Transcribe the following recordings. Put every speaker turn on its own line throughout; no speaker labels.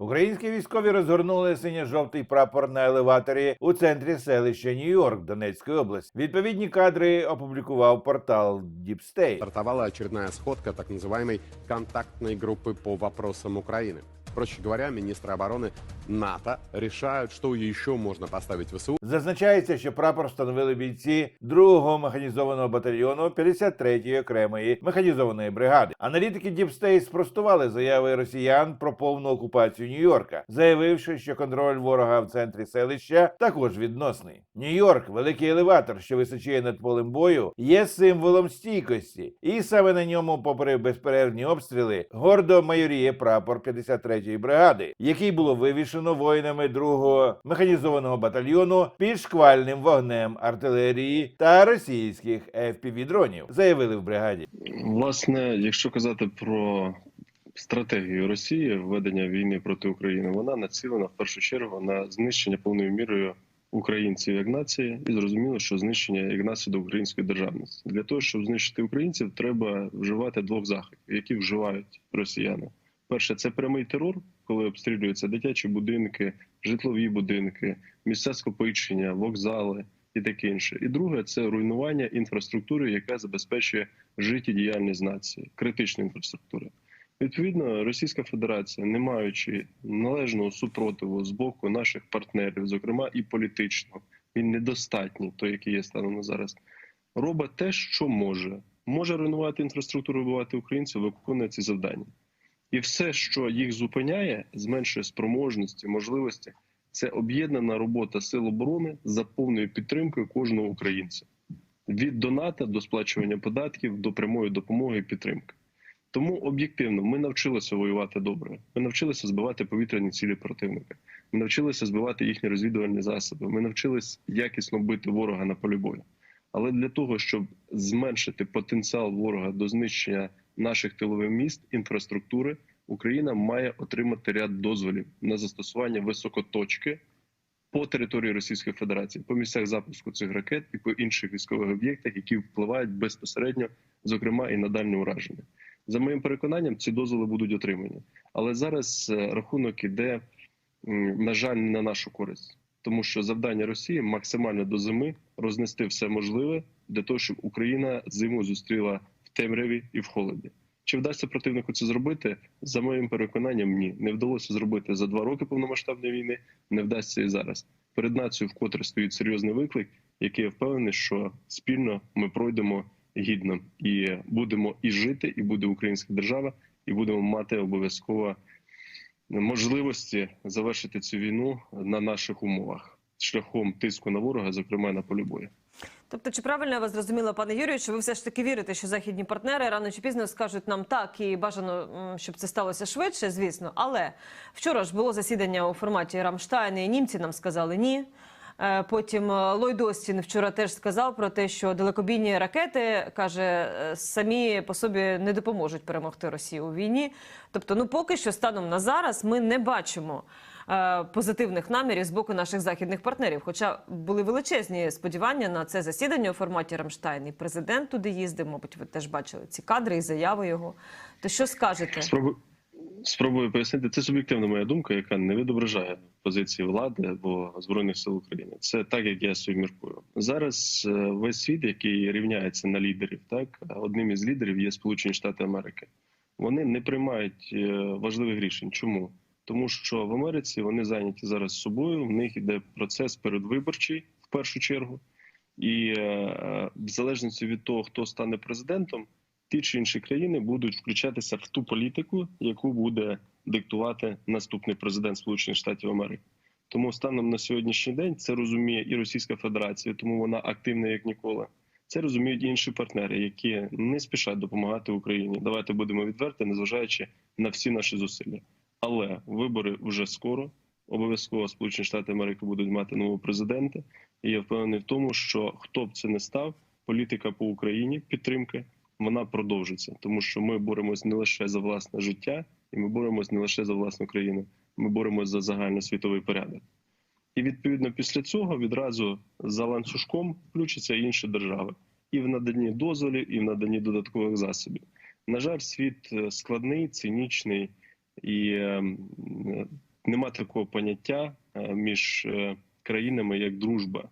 Українські військові розгорнули синьо-жовтий прапор на елеваторі у центрі селища Нью-Йорк Донецької області. Відповідні кадри опублікував портал Deep State.
стартовала очередная сходка так называемой контактной группы по вопросам Украины. Проще говоря, министры обороны НАТО решают, что еще можно поставить ВСУ
Зазначається, що прапор встановили бійці 2-го механізованого батальйону 53-ї окремої механізованої бригади. Аналітики State спростували заяви росіян про повну окупацію Нью-Йорка, заявивши, що контроль ворога в центрі селища також відносний. Нью-Йорк, великий елеватор, що височіє над полем бою, є символом стійкості, і саме на ньому, попри безперервні обстріли, гордо майоріє прапор 53-ї бригади, який було вивішено воїнами 2-го механізованого батальйону під шквальним вогнем артилерії та російських FPV-дронів, заявили в бригаді.
Власне, якщо казати про стратегію Росії ведення війни проти України, вона націлена в першу чергу на знищення повною мірою українців як нації, і зрозуміло, що знищення як наслідок української державності. Для того щоб знищити українців, треба вживати двох заходів, які вживають росіяни. Перше, це прямий терор, коли обстрілюються дитячі будинки, житлові будинки, місця скопичення, вокзали і таке інше. І друге це руйнування інфраструктури, яка забезпечує життєдіяльність нації, критичної інфраструктури. Відповідно, Російська Федерація, не маючи належного супротиву з боку наших партнерів, зокрема і політичного, він недостатній, той, який є станом на зараз, робить те, що може. Може руйнувати інфраструктуру, вбивати українців, виконує ці завдання. І все, що їх зупиняє, зменшує спроможності, можливості, це об'єднана робота сил оборони за повною підтримкою кожного українця від доната до сплачування податків до прямої допомоги і підтримки. Тому об'єктивно ми навчилися воювати добре. Ми навчилися збивати повітряні цілі противника. Ми навчилися збивати їхні розвідувальні засоби. Ми навчилися якісно бити ворога на полі бою. Але для того, щоб зменшити потенціал ворога до знищення наших тилових міст, інфраструктури, Україна має отримати ряд дозволів на застосування високоточки по території Російської Федерації, по місцях запуску цих ракет і по інших військових об'єктах, які впливають безпосередньо, зокрема і на дальнє ураження. За моїм переконанням, ці дозволи будуть отримані. Але зараз е, рахунок іде, на жаль, не на нашу користь, тому що завдання Росії максимально до зими рознести все можливе для того, щоб Україна зиму зустріла в темряві і в холоді. Чи вдасться противнику це зробити? За моїм переконанням, ні, не вдалося зробити за два роки повномасштабної війни. Не вдасться і зараз. Перед нацією вкотре стоїть серйозний виклик, який я впевнений, що спільно ми пройдемо гідно і будемо і жити, і буде українська держава, і будемо мати обов'язково можливості завершити цю війну на наших умовах шляхом тиску на ворога, зокрема на полі бою.
Тобто, чи правильно я вас зрозуміла, пане Юрію, що ви все ж таки вірите, що західні партнери рано чи пізно скажуть нам так, і бажано, щоб це сталося швидше, звісно. Але вчора ж було засідання у форматі Рамштайн, і німці нам сказали ні. Е, Потім е, Ллойд Остін вчора теж сказав про те, що далекобійні ракети каже е, самі по собі не допоможуть перемогти Росію у війні. Тобто, ну поки що станом на зараз ми не бачимо позитивних намірів з боку наших західних партнерів. Хоча були величезні сподівання на це засідання у форматі Рамштайн. І президент туди їздив. Мабуть, ви теж бачили ці кадри і заяви його. То що скажете?
Спробую, спробую пояснити. Це суб'єктивна моя думка, яка не відображає позиції влади або збройних сил України. Це так, як я собі міркую. Зараз е, весь світ, який рівняється на лідерів, так одним із лідерів є Сполучені Штати Америки. Вони не приймають е, важливих рішень. Чому? Тому що в Америці вони зайняті зараз собою. В них іде процес передвиборчий в першу чергу, і е, в залежності від того, хто стане президентом, ті чи інші країни будуть включатися в ту політику, яку буде диктувати наступний президент Сполучених Штатів Америки. Тому станом на сьогоднішній день це розуміє і Російська Федерація, тому вона активна як ніколи. Це розуміють інші партнери, які не спішать допомагати Україні. Давайте будемо відверті, незважаючи на всі наші зусилля. Але вибори вже скоро. Обов'язково Сполучені Штати Америки будуть мати нового президента. І я впевнений в тому, що хто б це не став, політика по Україні підтримки вона продовжиться, тому що ми боремось не лише за власне життя, і ми боремось не лише за власну країну. Ми боремось за загальносвітовий порядок. І відповідно після цього відразу за ланцюжком включаться інші держави і в наданні дозволів, і в наданні додаткових засобів. На жаль, світ е, складний, цинічний і е, нема такого поняття е, між е, країнами як дружба.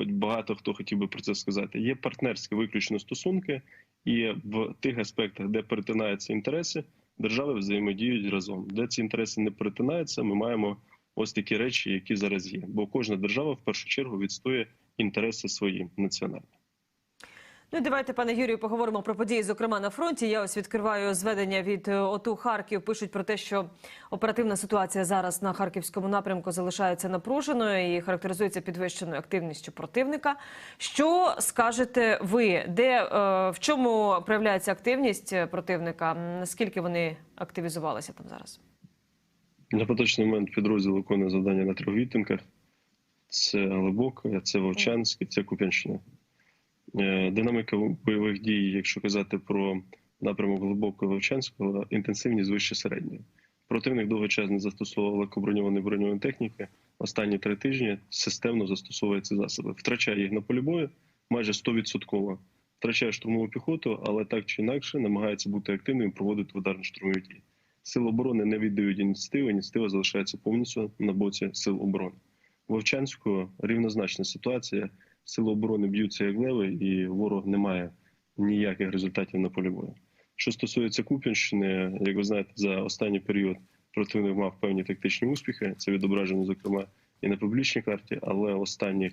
Хоч багато хто хотів би про це сказати. Є партнерські виключно стосунки, і в тих аспектах, де перетинаються інтереси, держави взаємодіють разом. Де ці інтереси не перетинаються, ми маємо ось такі речі, які зараз є. Бо кожна держава в першу чергу відстоює інтереси свої національні.
Ну давайте, пане Юрію, поговоримо про події, зокрема на фронті. Я ось відкриваю зведення від е, ОТУ Харків. Пишуть про те, що оперативна ситуація зараз на харківському напрямку залишається напруженою і характеризується підвищеною активністю противника. Що скажете ви? Де е, в чому проявляється активність е, противника? Наскільки вони активізувалися там зараз?
На поточний момент підрозділ виконує завдання на трьох відтинках. Це Глибоке, це Вовчанське, це Куп'янщина. Е, Динаміка бойових дій, якщо казати про напрямок Глибокого Вовчанського, інтенсивність вище середньої. Противник довгий час не застосовував легкоброньованої броньованої техніки. Останні три тижні системно застосовує ці засоби. Втрачає їх на полі бою майже 100%. Втрачає штурмову піхоту, але так чи інакше намагається бути активним і проводити ударні штурмові дії. Сили оборони не віддають ініціативи, ініціатива залишається повністю на боці сил оборони. Вовчанську рівнозначна ситуація. Сили оборони б'ються як леви, і ворог не має ніяких результатів на полі бою. Що стосується Куп'янщини, як ви знаєте, за останній період противник мав певні тактичні успіхи. Це відображено, зокрема, і на публічній карті, але останніх,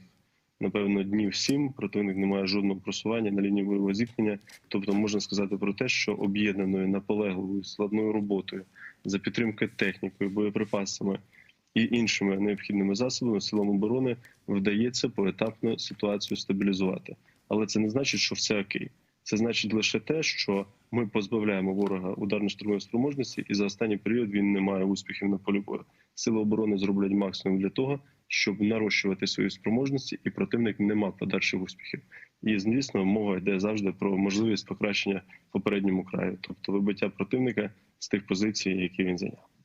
напевно, днів сім противник не має жодного просування на лінії бойового зіткнення. Тобто можна сказати про те, що об'єднаною наполегливою складною роботою за підтримки технікою, боєприпасами і іншими необхідними засобами силам оборони вдається поетапно ситуацію стабілізувати. Але це не значить, що все окей. Це значить лише те, що ми позбавляємо ворога ударно-штурмової спроможності, і за останній період він не має успіхів на полі бою. Сили оборони зроблять максимум для того, щоб нарощувати свої спроможності, і противник не мав подальших успіхів. І звісно, мова йде завжди про можливість покращення попередньому краю, тобто вибиття противника з тих позицій, які він зайняв.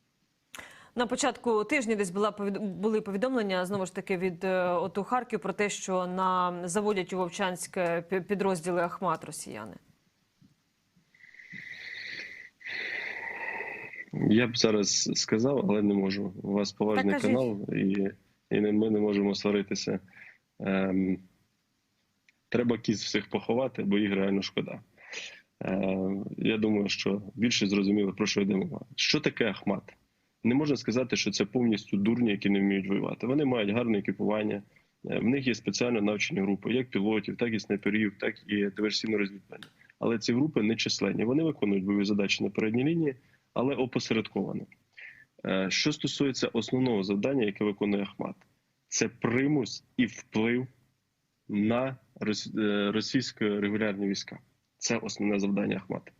На початку тижня десь була були повідомлення знову ж таки від е, ОТУ Харків про те, що на заводять у Вовчанське підрозділи Ахмат росіяни.
Я б зараз сказав, але не можу. У вас поважний канал, і, і не- ми не можемо сваритися. Ем, треба кіз всіх поховати, бо їх реально шкода. Е, я думаю, що більше зрозуміло, про що йде мова. Що таке Ахмат? Не можна сказати, що це повністю дурні, які не вміють воювати. Вони мають гарне екіпування. Е, В них є спеціально навчені групи, як пілотів, так і снайперів, так і диверсійно розвідування. Але ці групи не численні. Вони виконують бойові задачі на передній лінії, але опосередковано. Е, Що стосується основного завдання, яке виконує Ахмат, це примус і вплив на е, російські регулярні війська. Це основне завдання Ахмата.